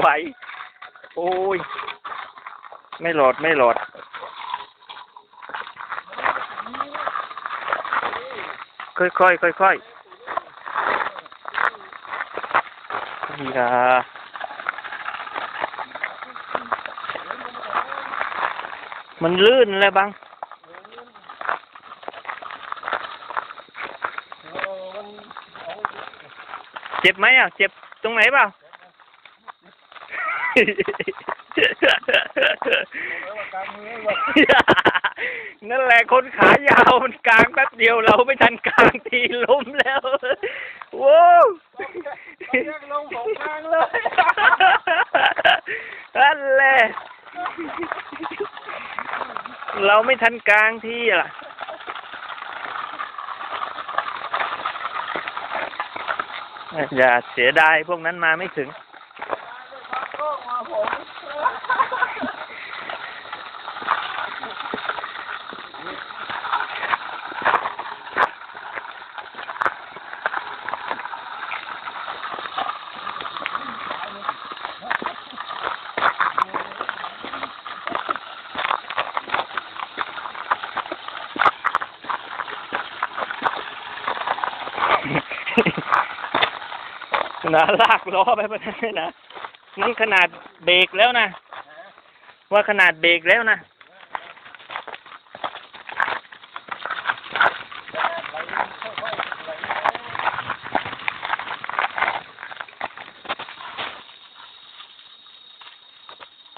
ไหว โอ้ย ไม่หลอด ไม่หลอด ค่อยๆค่อยๆอย่ามันลื่นเลยบังเจ็บไหมอะ เจ็บตรงไหนเปล่า นั่นแหละคนขายาวมันกลางแป๊บเดียวเราไม่ทันกลางทีล้มแล้วโว้วเรียกลงของกลางเลยนั่นแหละเราไม่ทันกลางที่ล่ะอย่าเสียดายพวกนั้นมาไม่ถึง ก็มาผมนะลากล้อไปแบบนั้นเลยนะ นขนาดเบรกแล้วนะ ว่าขนาดเบรกแล้วนะ